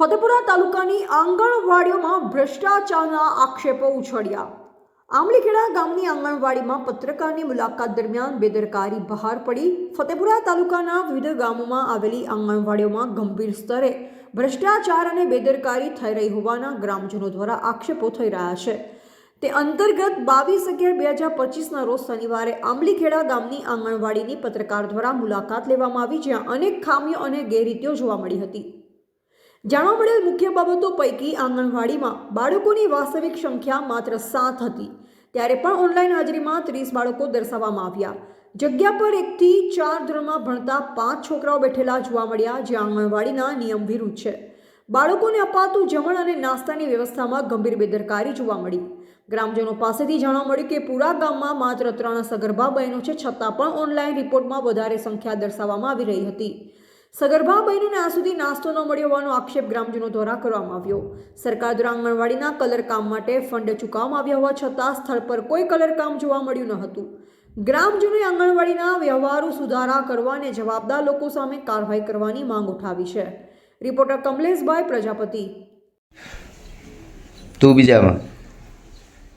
ફતેપુરા તાલુકાની આંગણવાડીઓમાં ભ્રષ્ટાચારના આક્ષેપો ઉછળ્યા. આંબલીખેડા ગામની આંગણવાડીમાં પત્રકારની મુલાકાત દરમિયાન બેદરકારી બહાર પડી. ફતેપુરા તાલુકાના વિવિધ ગામોમાં આવેલી આંગણવાડીઓમાં ગંભીર સ્તરે ભ્રષ્ટાચાર અને બેદરકારી થઈ રહી હોવાના ગ્રામજનો દ્વારા આક્ષેપો થઈ રહ્યા છે. તે અંતર્ગત બાવીસ અગિયાર બે હજાર પચીસના રોજ શનિવારે આંબલીખેડા ગામની આંગણવાડીની પત્રકાર દ્વારા મુલાકાત લેવામાં આવી, જ્યાં અનેક ખામીઓ અને ગેરરીતિઓ જોવા મળી હતી. જાણવા મળેલ મુખ્ય બાબતો પૈકી આંગણવાડીમાં બાળકોની વાસ્તવિક સંખ્યા માત્ર સાત હતી. ત્યારે પણ ઓનલાઈન હાજરીમાં ત્રીસ બાળકો દર્શાવવામાં આવ્યા. જગ્યા પર એકથી ચાર ધોરણમાં ભણતા પાંચ છોકરાઓ બેઠેલા જોવા મળ્યા, જે આંગણવાડીના નિયમ વિરુદ્ધ છે. બાળકોને અપાતું જમણ અને નાસ્તાની વ્યવસ્થામાં ગંભીર બેદરકારી જોવા મળી. ગ્રામજનો પાસેથી જાણવા મળ્યું કે પૂરા ગામમાં માત્ર ત્રણ સગર્ભા બહેનો છે, છતાં પણ ઓનલાઈન રિપોર્ટમાં વધારે સંખ્યા દર્શાવવામાં આવી રહી હતી. સગર્ભા બહેનોને આ સુધી નાસ્તો ન મળ્યો હોવાનો આક્ષેપ ગ્રામજનો દ્વારા કરવામાં આવ્યો. સરકાર દ્વારા આંગણવાડીના કલર કામ માટે ફંડ ચૂકવવામાં આવ્યા હોવા છતાં સ્થળ પર કોઈ કલર કામ જોવા મળ્યું ન હતું. ગ્રામજનોએ આંગણવાડીના વ્યવહારો સુધારા કરવા અને જવાબદાર લોકો સામે કાર્યવાહી કરવાની માંગ ઉઠાવી છે. રિપોર્ટર કમલેશભાઈ પ્રજાપતિ. તું બીજામાં?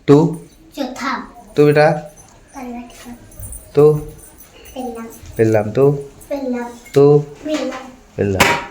તું? ચોથા. તું બેટા? તું? પહેલા. પહેલામ તું? വെള്ള. തൂ വെള്ള.